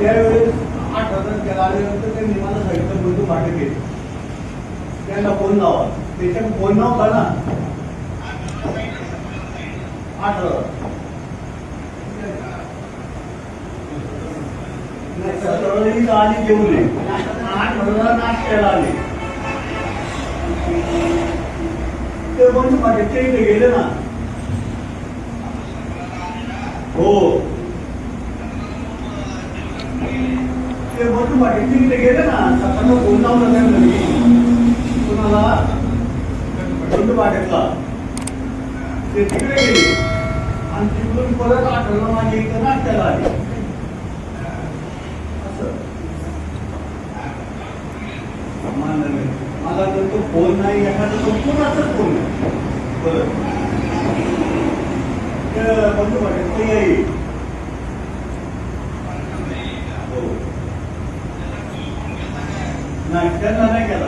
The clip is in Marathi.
त्यावेळेस आठ हजार त्याला आल्यानंतर त्यांनी मला सांगितलं बंधू मागे गेले त्यांना फोन लावा. त्याच्या फोन नव्हता ना. आठ हजार. नाही, आली जेवू नये आठ हजार नाश नाश्त्याला आले. ते बंधू भाटकच्या ते गेले ना. हो. ते बंधू भाटकच्या इथे गेले ना सकाळला फोन लावला त्यांना मी कोणाला? बंद भाटकला ते तिकडे गेले. आणि तिकडून परत आठवलं माझ्या इथं नाश्त्याला आले. मला मला तर तो फोन नाही एखादा तो कोणाचाच फोन नाही. परत ते बंधू भाटक ते येईल नाही त्यांना नाही केला.